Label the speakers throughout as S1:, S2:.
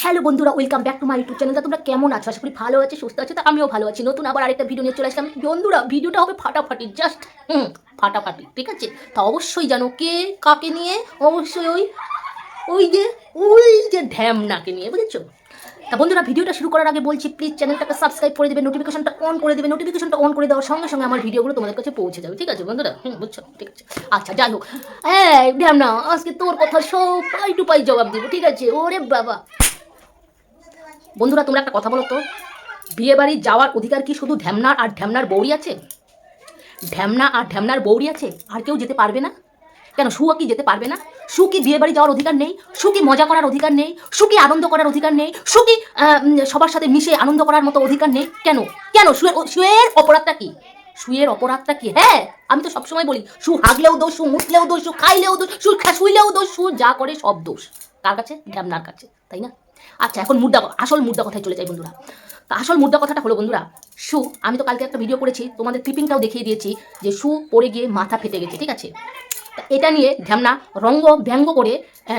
S1: Hello বন্ধুরা welcome back to my YouTube চ্যানেলটা তোমরা কেমন আছো? আশা করি ভালো আছে, সুস্থ আছো, তো আমিও ভালো আছি। নতুন আবার আরেকটা ভিডিও নিয়ে চলে আসলাম। বন্ধুরা ভিডিওটা হবে ফাটাফাটি জাস্ট হুম, ফাটাফাটি, ঠিক আছে? তা অবশ্যই জানো কে কাকে নিয়ে? অবশ্যই ওই ওই যে ওই যে ঢ্যামনাকে নিয়ে, বুঝেছ? তা বন্ধুরা ভিডিওটা শুরু করার আগে বলছি প্লিজ চ্যানেলটাকে সাবস্ক্রাইব করে দেবে নোটিফিকেশনটা অন করে দেবে। নোটিফিকেশনটা অন করে দেওয়ার সঙ্গে সঙ্গে আমার ভিডিওগুলো তোমাদের কাছে পৌঁছে যাবে, ঠিক আছে বন্ধুরা? হুম, বুঝছ? ঠিক আছে। আচ্ছা যাই হোক। এই ঢ্যামনা, আজকে তোর কথা সব পাই টু পাই জবাব দিব, ঠিক আছে? ওরে বাবা। বন্ধুরা, তোমরা একটা কথা বলো তো? বিয়ে বাড়ি যাওয়ার অধিকার কি শুধু ঢ্যামনার আর ঢ্যামনার বৌরি আছে? ঢ্যামনা আর ঢ্যামনার বৌরি আছে, আর কেউ যেতে পারবে না? কেন সুয়া কি যেতে পারবে না? সু কি বিয়ে বাড়ি যাওয়ার অধিকার নেই সু কি মজা করার অধিকার নেই সু কি আনন্দ করার অধিকার নেই সু কি সবার সাথে মিশে আনন্দ করার মতো অধিকার নেই, কেন? কেন, শুয়ের শুয়ের অপরাধটা কি? শুয়ের অপরাধটা কি? হ্যাঁ আমি তো সবসময় বলি, সু হাগলেও দোষ, সু মুতলেও দোষ, সু খাইলেও দোষ, সু শুইলেও দোষ, সু যা করে সব দোষ। কার কাছে? ঢ্যামনার কাছে, তাই না? আচ্ছা এখন মুদ্রা আসল মুদ্রা কথায় চলে যাই বন্ধুরা? তা আসল মুদ্রা কথাটা হলো বন্ধুরা শু আমি তো কালকে একটা ভিডিও করেছি, তোমাদের ক্লিপিংটাও দেখিয়ে দিয়েছি যে শু পড়ে গিয়ে মাথা ফেটে গেছে, ঠিক আছে? এটা নিয়ে ঢ্যামনা রঙ্গ ব্যঙ্গ করে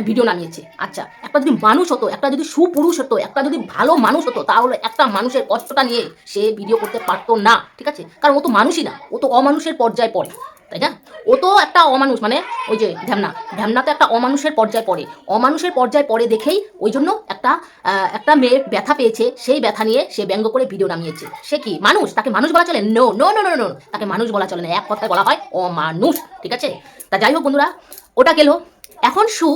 S1: ভিডিও নামিয়েছে। আচ্ছা একটা যদি মানুষ হতো, একটা যদি সুপুরুষ হতো, একটা যদি ভালো মানুষ হতো, তাহলে একটা মানুষের কষ্টটা নিয়ে সে ভিডিও করতে পারতো না, ঠিক আছে? কারণ ও তো মানুষই না, ও তো অমানুষের পর্যায়ে পড়ে। তাই না? ও তো একটা অমানুষ মানে ওই যে ঢ্যামনা। ঢ্যামনা তো একটা অমানুষের পর্যায়ে পড়ে। অমানুষের পর্যায়ে পড়ে দেখেই ওই জন্য একটা একটা মেয়ে ব্যথা পেয়েছে। সেই ব্যথা নিয়ে সে ব্যঙ্গ করে ভিডিও নামিয়েছে। সে কি? মানুষ? তাকে মানুষ বলা চলে? No no no no no তাকে মানুষ বলা চলে না। এক কথায় বলা হয় অমানুষ, ঠিক আছে? তা যাই হোক বন্ধুরা, ওটা গেল। এখন সু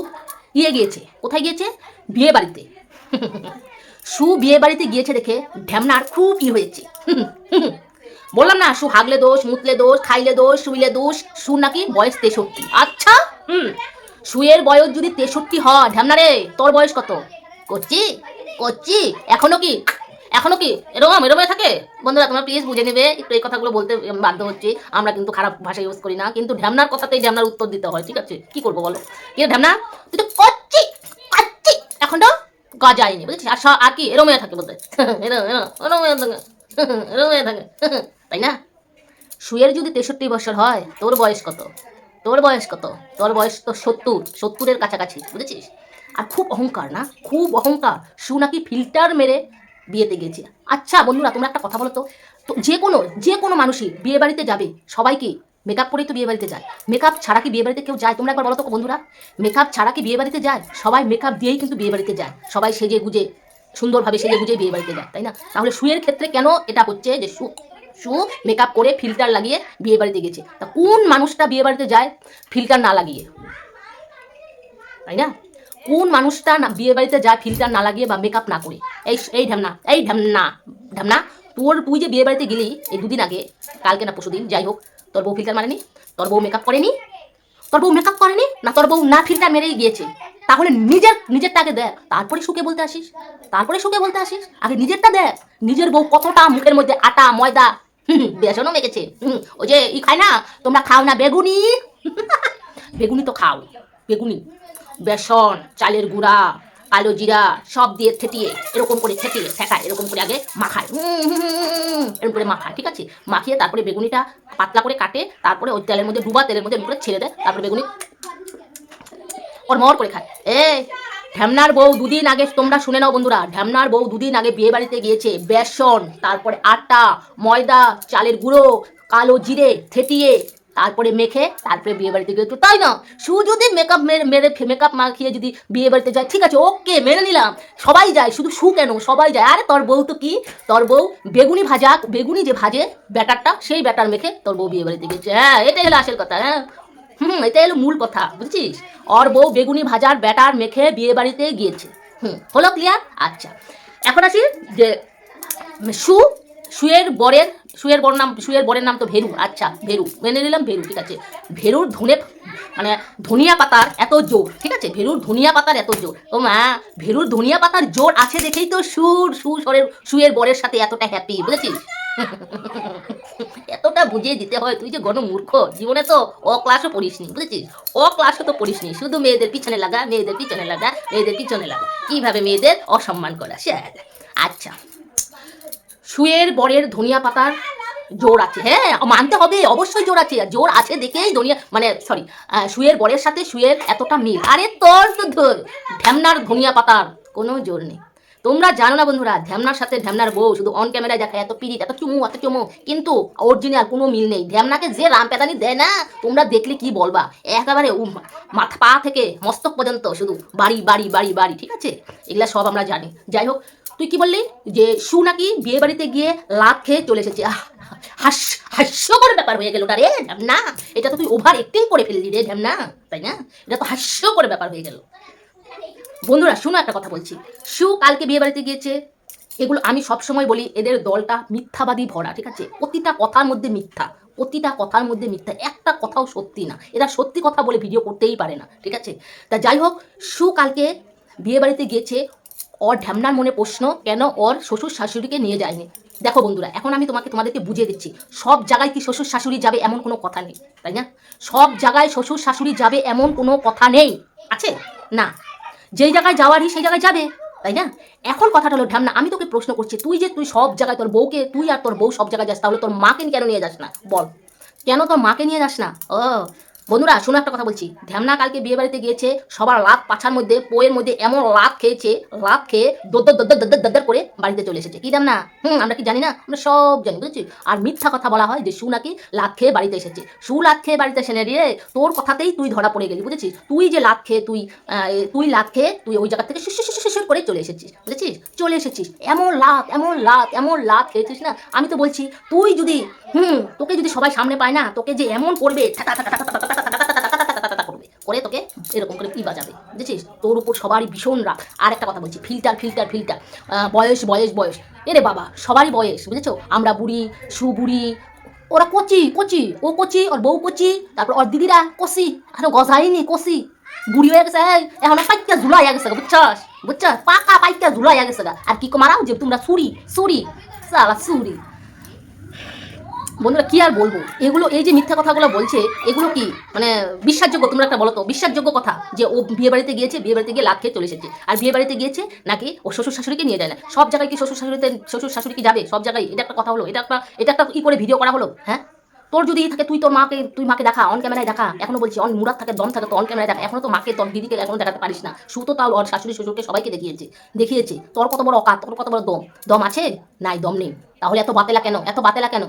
S1: ইয়ে গিয়েছে। কোথায় গিয়েছে? বিয়ে বাড়িতে সু বিয়ে বাড়িতে গিয়েছে দেখে ঢ্যামনার খুব ই হয়েছে। বললাম না, সু হাগলে দোষ, মুতলে দোষ, খাইলে দোষ, শুইলে দোষ, সু নাকি বয়স তেষট্টি। আচ্ছা হুম, সুয়ের বয়স যদি তেষট্টি হয়, ঢ্যামনা রে, তোর বয়স কত? করছি করছি এখনও কি? এখনও কি? এরকম এরকম থাকে? বন্ধুরা, তোমরা প্লিজ বুঝে নেবে, একটু এই কথাগুলো বলতে বাধ্য হচ্ছে। আমরা কিন্তু খারাপ ভাষা ইউজ করি না, কিন্তু ঢ্যামনার কথাতেই ঢ্যামনার উত্তর দিতে হয়, ঠিক আছে? কি করব বলো? কি ঢ্যামনা? তুই তো করছি করছি এখন তো গজায়নি বুঝেছিস? আর আর কি? এরম থাকে বলতে। এরম এরম এরম থাকে। এরম থাকে। তাই না? সুয়ের যদি তেষট্টি বছর হয়, তোর বয়স কত? তোর বয়স কত? তোর বয়স তো সত্তর, সত্তরের কাছাকাছি, বুঝেছিস? আর খুব অহংকার না? খুব অহংকার। সু নাকি ফিল্টার মেরে বিয়েতে গেছে। আচ্ছা বন্ধুরা, তোমরা একটা কথা বলো তো। তো যে কোনো যে কোনো মানুষই বিয়ে বাড়িতে যাবে সবাইকে মেকআপ করেই তো বিয়ে বাড়িতে যায়? মেকআপ ছাড়া কি বিয়ে বাড়িতে কেউ যায়? তোমরা একবার বলো তো বন্ধুরা। মেকআপ ছাড়া কি বিয়ে বাড়িতে যায়? সবাই মেকআপ দিয়েই কিন্তু বিয়ে বাড়িতে যায়। সবাই সেজে গুজে সুন্দরভাবে সেজে গুজে বিয়ে বাড়িতে যায়, তাই না? তাহলে সুয়ের ক্ষেত্রে কেন এটা হচ্ছে যে সু সু মেকআপ করে ফিল্টার লাগিয়ে বিয়ে বাড়িতে গেছে। তা কোন মানুষটা বিয়ে বাড়িতে যায় ফিল্টার না লাগিয়ে? তাই না? কোন মানুষটা না বিয়ে বাড়িতে যায় ফিল্টার না লাগিয়ে বা মেকআপ না করে? এই এই ঢ্যামনা এই ঢ্যামনা ঢামনা তোর তুই যে বিয়ে বাড়িতে গেলি এই দুদিন আগে, কালকে না পরশু দিন যাই হোক, তোর বউ ফিল্টার মারেনি, তোর বউ মেকআপ করেনি, তোর বউ মেকআপ করেনি, না তোর বউ না ফিল্টার মেরেই গিয়েছে। তাহলে নিজের, নিজেরটাকে দেখ, তারপরে সুখে বলতে আসিস, তারপরে সুখে বলতে আসিস, আগে নিজেরটা দেখ, নিজের বউ কতটা মুখের মধ্যে আটা, ময়দা বেসনও মেখেছে। ওই যে ই খায় না, তোমরা খাও না বেগুনি। বেগুনি তো খাও, বেগুনি। বেসন, চালের গুঁড়া, কালো জিরা, সব দিয়ে থেটিয়ে এরকম করে থেটিয়ে ঠেকায় এরকম করে আগে মাখায়। এরকম করে মাখায়, ঠিক আছে? মাখিয়ে তারপরে বেগুনিটা পাতলা করে কাটে, তারপরে ওই তেলের মধ্যে ডুবা, তেলের মধ্যে করে ছেড়ে দেয়, তারপরে বেগুনি ওর মর করে খায়। এ ঢ্যামনার বউ দুদিন আগে, তোমরা শুনে নাও বন্ধুরা, ঢ্যামনার বউ দুদিন আগে বিয়ে বাড়িতে গিয়েছে। বেসন, তারপরে আটা, ময়দা, চালের গুঁড়ো, কালো জিরে থেটিয়ে তারপরে মেখে, তারপরে বিয়ে বাড়িতে গিয়েছে। তাই না? শু যদি মেকআপ মেরে মেকআপ মাখিয়ে যদি বিয়ে বাড়িতে যায়, ঠিক আছে, ওকে মেনে নিলাম। সবাই যায়, শুধু শু কেন? সবাই যায়। আরে তোর বউ তো কি? তোর বউ বেগুনি ভাজা, বেগুনি যে ভাজে ব্যাটারটা, সেই ব্যাটার মেখে তোর বউ বিয়ে বাড়িতে গেছে হ্যাঁ এটাই হলো আসল কথা হ্যাঁ। হুম এটা হলো মূল কথা, বুঝছিস? ওর বউ বেগুনি ভাজার ব্যাটার মেখে বিয়ে বাড়িতে গিয়েছে। হুম, হলো ক্লিয়ার আচ্ছা এখন আসি যে, সু, সুয়ের বরের, সুয়ের বর নাম, সুয়ের বরের নাম তো ভেরু আচ্ছা ভেরু, মেনে নিলাম ভেরু, ঠিক আছে। ভেরুর ধনে মানে ধনিয়া পাতার এত জোর, ঠিক আছে? ভেরুর ধনিয়া পাতার এত জোর। ও মা, ভেরুর ধনিয়া পাতার জোর আছে দেখেই তো সুর, সু সরের, সুয়ের বরের সাথে এতটা হ্যাপি বুঝেছিস? এতটা বুঝিয়ে দিতে হয় তুই যে গণমূর্খ জীবনে তো অ ক্লাসও পড়িসনি, বুঝেছিস? অ ক্লাসও তো পড়িসনি, শুধু মেয়েদের পিছনে লাগা, মেয়েদের পিছনে লাগা, মেয়েদের পিছনে লাগা। কীভাবে মেয়েদের অসম্মান করা? স্যার আচ্ছা। শুয়ের বরের ধনিয়া পাতার জোর আছে। হ্যাঁ মানতে হবে, অবশ্যই জোর আছে। জোর আছে দেখেই ধনিয়া মানে সরি শুয়ের বরের সাথে শুয়ের এতটা মিল। আরে তোর ঢ্যামনার ধনিয়া পাতার কোনো জোর নেই। তোমরা জানো না বন্ধুরা ধ্যামনার সাথে ধ্যামনার বউ শুধু অন ক্যামেরায় দেখা, এত পিরিত, এত চুমু এত চুমু। কিন্তু অরিজিনাল কোনো মিল নেই। ধ্যামনাকে যে রাম পেদানি দেয় না, তোমরা দেখলে কি বলবা? একেবারে মাথা পা থেকে মস্তক পর্যন্ত শুধু বাড়ি বাড়ি বাড়ি বাড়ি, ঠিক আছে? এগুলা সব আমরা জানি। যাই হোক, তুই কি বললি? যে সু নাকি বিয়ে বাড়িতে গিয়ে লাভ খেয়ে চলে এসেছে। হাস, হাস্যকর ব্যাপার হয়ে গেল ওটা রে, ঢ্যামনা। এটা তো তুই ওভার অ্যাক্টিং করে ফেললি রে, ঢ্যামনা, তাই না? এটা তো হাস্যকর ব্যাপার হয়ে গেল। বন্ধুরা, শোনো একটা কথা বলছি। শু কালকে বিয়ে বাড়িতে গিয়েছে। এগুলো আমি সবসময় বলি, এদের দলটা মিথ্যাবাদী ভরা, ঠিক আছে? প্রতিটা কথার মধ্যে মিথ্যা, প্রতিটা কথার মধ্যে মিথ্যা, একটা কথাও সত্যি না। এরা সত্যি কথা বলে ভিডিও করতেই পারে না, ঠিক আছে? তা যাই হোক শু কালকে বিয়ে বাড়িতে গিয়েছে। ওর ঢ্যামনার মনে প্রশ্ন, কেন ওর শ্বশুর শাশুড়িকে নিয়ে যায়নি? দেখো বন্ধুরা, এখন আমি তোমাকে, তোমাদেরকে বুঝিয়ে দিচ্ছি, সব জায়গায় কি শ্বশুর শাশুড়ি যাবে এমন কোনো কথা নেই, তাই না? সব জায়গায় শ্বশুর শাশুড়ি যাবে এমন কোনো কথা নেই, আছে? না। যেই জায়গায় যাওয়ারই সেই জায়গায় যাবে, তাই না? এখন কথাটা হলো, ঢামনা, আমি তোকে প্রশ্ন করছি, তুই যে তুই সব জায়গায় তোর বউকে, তুই আর তোর বউ সব জায়গায় যাস, তাহলে তোর মাকে কেন নিয়ে যাস না? বল। কেন তোর মাকে নিয়ে যাস না? ও বন্ধুরা, শোনো একটা কথা বলছি। ধ্যামনা কালকে বিয়ে বাড়িতে গিয়েছে, সবার লাভ পাছার মধ্যে পোয়ের মধ্যে এমন লাভ খেয়েছে লাভ খেয়ে দদ্দর দদ্দর দদ্দর করে বাড়িতে চলে এসেছে। কি ধ্যামনা? হুম, আমরা কি জানি না? আমরা সব জানি বুঝেছি আর মিথ্যা কথা বলা হয় যে সু নাকি লাভ খেয়ে বাড়িতে এসেছে। সু লাভ খেয়ে বাড়িতে এসে রে, তোর কথাতেই তুই ধরা পড়ে গেলি, বুঝেছিস? তুই যে লাভ খেয়ে তুই তুই লাভ খেয়ে তুই ওই জায়গা থেকে শিশু করে চলে এসেছিস, বুঝেছিস? চলে এসেছিস। এমন লাভ এমন লাভ এমন লাভ খেয়েছিস না? আমি তো বলছি, তুই যদি, হুম, তোকে যদি সবাই সামনে পায় না, তোকে যে এমন করবে করে তোকে এরকম করে কি বাজাবে। বুঝেছিস? তোর উপর সবারই ভীষণ রাগ। আর একটা কথা বলছি ফিল্টার ফিল্টার ফিল্টার। বয়স বয়স বয়স। এরে বাবা সবারই বয়স বুঝেছ? আমরা বুড়ি সুবুড়ি ওরা কচি কচি ও কচি ওর বউ কচি তারপর ওর দিদিরা কষি এখন গজাইনি কষি বুড়ি হয়ে গেছে এখন পাইকা ঝুলাই গেছে গা, বুঝছস? বুঝছস? পাকা পাইকা ঝুলাই গেছে আর কি মারাও যে তোমরা সুরি সুরি সালা সুরি। বন্ধুরা, কি আর বলব? এগুলো, এই যে মিথ্যা কথাগুলো বলছে, এগুলো কি মানে বিশ্বাসযোগ্য? তোমরা একটা বলো তো, বিশ্বাসযোগ্য কথা যে ও বিয়ে বাড়িতে গিয়েছে, বিয়ে বাড়িতে গিয়ে লাভ খেয়ে চলে এসেছে। আর বিয়ে বাড়িতে গিয়েছে নাকি ও শ্বশুর শাশুড়িকে নিয়ে যায় না? সব জায়গায় কি শ্বশুর শাশুড়িতে, শ্বশুর শাশুড়ি কি যাবে? সব জায়গায়, এটা একটা কথা হলো, এটা একটা এটা একটা কি করে ভিডিও করা হলো হ্যাঁ? তোর যদি থাকে, তুই তোর মাকে, তুই মাকে দেখা অন ক্যামেরায় দেখা। এখনও বলছি অন মুরাদ থাকে, দম থাকে, তো অন ক্যামেরায় দেখা। এখনও তো মাকে, তোর দিদিকে এখনও দেখাতে পারিস না। শুধু তাও ওর শাশুড়ি শ্বশুরকে সবাইকে দেখিয়েছে। দেখিয়েছে। তোর কত বড় অকাত, তোর কত বড় দম। দম আছে? নাই, দম নেই। তাহলে এত বাতেলা কেন? এত বাতেলা কেন?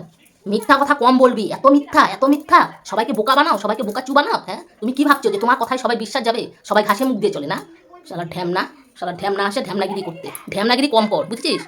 S1: মিথ্যা কথা কম বলবি, এত মিথ্যা এত মিথ্যা। সবাইকে বোকা বানাও, সবাইকে বোকা চু বানাও হ্যাঁ? তুমি কি ভাবছ যে তোমার কথায় সবাই বিশ্বাস যাবে? সবাই ঘাসে মুখ দিয়ে চলে না? সালা ঢ্যামনা সালা ঢ্যামনা আসে ঢ্যামনাগিরি করতে। ঢ্যামনাগিরি কম কর, বুঝছিস?